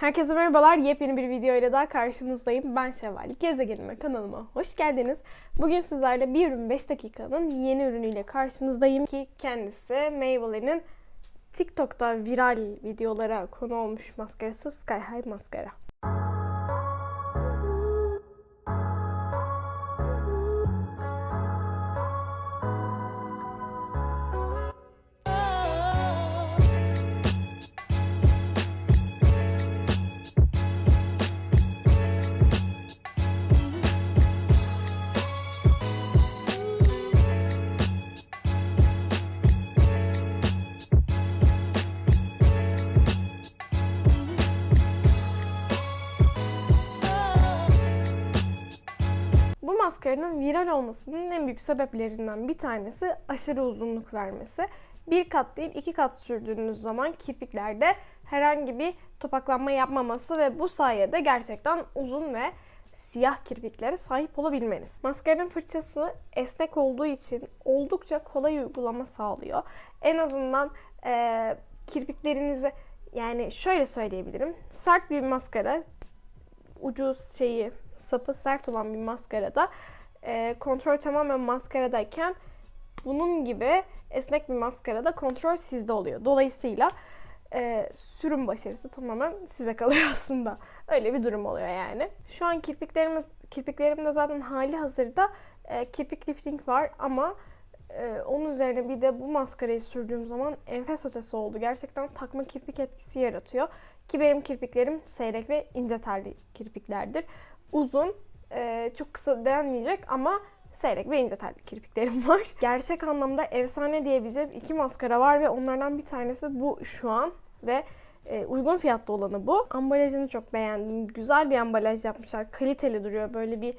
Herkese merhabalar. Yepyeni bir video ile daha karşınızdayım. Ben Şevval. Gezegenime kanalıma hoş geldiniz. Bugün sizlerle bir ürün 5 dakikanın yeni ürünüyle karşınızdayım ki kendisi Maybelline'in TikTok'ta viral videolara konu olmuş maskarası Sky High maskara. Maskaranın viral olmasının en büyük sebeplerinden bir tanesi aşırı uzunluk vermesi. Bir kat değil iki kat sürdüğünüz zaman kirpiklerde herhangi bir topaklanma yapmaması ve bu sayede gerçekten uzun ve siyah kirpiklere sahip olabilmeniz. Maskaranın fırçası esnek olduğu için oldukça kolay uygulama sağlıyor. En azından eee, kirpiklerinizi yani şöyle söyleyebilirim. Sert bir maskara ucu şeyi sapı sert olan bir maskarada e, kontrol tamamen maskaradayken bunun gibi esnek bir maskarada kontrol sizde oluyor. Dolayısıyla e, sürüm başarısı tamamen size kalıyor aslında. Öyle bir durum oluyor yani. Şu an kirpiklerimiz kirpiklerimde zaten hali hazırda e, kirpik lifting var ama e, onun üzerine bir de bu maskarayı sürdüğüm zaman enfes ötesi oldu. Gerçekten takma kirpik etkisi yaratıyor. Ki benim kirpiklerim seyrek ve ince telli kirpiklerdir. Uzun, e, çok kısa denmeyecek ama seyrek ve ince telli kirpiklerim var. Gerçek anlamda efsane diyebileceğim iki maskara var ve onlardan bir tanesi bu şu an ve e, uygun fiyatlı olanı bu. Ambalajını çok beğendim. Güzel bir ambalaj yapmışlar. Kaliteli duruyor. Böyle bir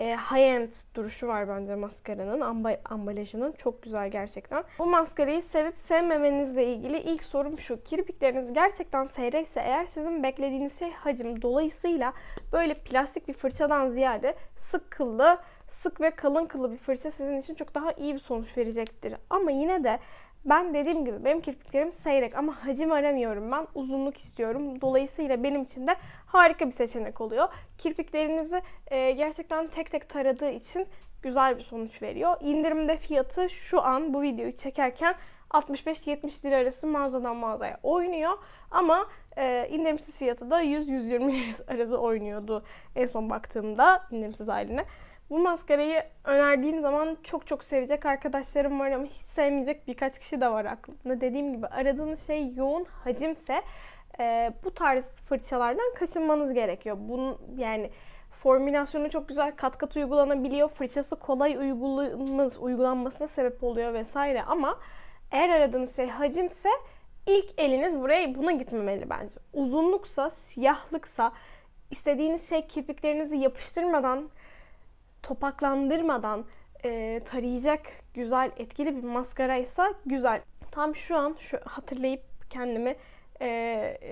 e, high-end duruşu var bence maskaranın. Amba, ambalajının çok güzel gerçekten. Bu maskarayı sevip sevmemenizle ilgili ilk sorum şu. Kirpikleriniz gerçekten seyrekse eğer sizin beklediğiniz şey hacim. Dolayısıyla böyle plastik bir fırçadan ziyade sık kıllı, sık ve kalın kıllı bir fırça sizin için çok daha iyi bir sonuç verecektir. Ama yine de ben dediğim gibi benim kirpiklerim seyrek ama hacim aramıyorum ben. Uzunluk istiyorum. Dolayısıyla benim için de harika bir seçenek oluyor. Kirpiklerinizi e, gerçekten tek tek taradığı için güzel bir sonuç veriyor. İndirimde fiyatı şu an bu videoyu çekerken 65-70 lira arası mağazadan mağazaya oynuyor. Ama e, indirimsiz fiyatı da 100-120 lira arası oynuyordu en son baktığımda indirimsiz haline. Bu maskarayı önerdiğim zaman çok çok sevecek arkadaşlarım var ama hiç sevmeyecek birkaç kişi de var aklımda. Dediğim gibi aradığınız şey yoğun hacimse e, bu tarz fırçalardan kaçınmanız gerekiyor. Bunun yani formülasyonu çok güzel kat kat uygulanabiliyor. Fırçası kolay uygulanması, uygulanmasına sebep oluyor vesaire ama eğer aradığınız şey hacimse ilk eliniz buraya buna gitmemeli bence. Uzunluksa, siyahlıksa, istediğiniz şey kirpiklerinizi yapıştırmadan topaklandırmadan e, tarayacak güzel etkili bir maskaraysa güzel. Tam şu an şu hatırlayıp kendimi e,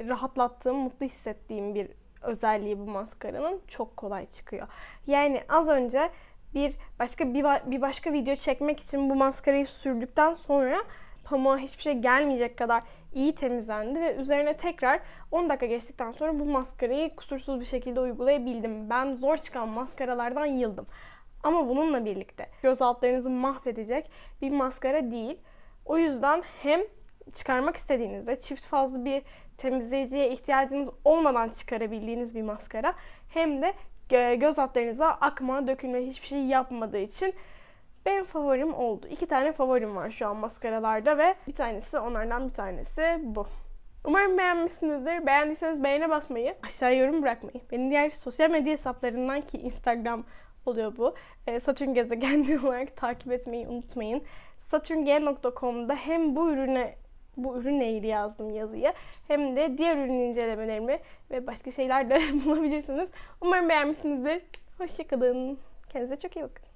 rahatlattığım, mutlu hissettiğim bir özelliği bu maskaranın çok kolay çıkıyor. Yani az önce bir başka bir, bir başka video çekmek için bu maskarayı sürdükten sonra pamuğa hiçbir şey gelmeyecek kadar iyi temizlendi ve üzerine tekrar 10 dakika geçtikten sonra bu maskarayı kusursuz bir şekilde uygulayabildim. Ben zor çıkan maskaralardan yıldım. Ama bununla birlikte göz altlarınızı mahvedecek bir maskara değil. O yüzden hem çıkarmak istediğinizde çift fazlı bir temizleyiciye ihtiyacınız olmadan çıkarabildiğiniz bir maskara hem de göz altlarınıza akma, dökülme hiçbir şey yapmadığı için benim favorim oldu. İki tane favorim var şu an maskaralarda ve bir tanesi onlardan bir tanesi bu. Umarım beğenmişsinizdir. Beğendiyseniz beğene basmayı, aşağıya yorum bırakmayı, benim diğer sosyal medya hesaplarından ki Instagram oluyor bu. E, Satürn gezegenli olarak takip etmeyi unutmayın. saturng.com'da hem bu ürüne bu ürünle ilgili yazdım yazıyı hem de diğer ürün incelemelerimi ve başka şeyler de bulabilirsiniz. Umarım beğenmişsinizdir. Hoşçakalın. Kendinize çok iyi bakın.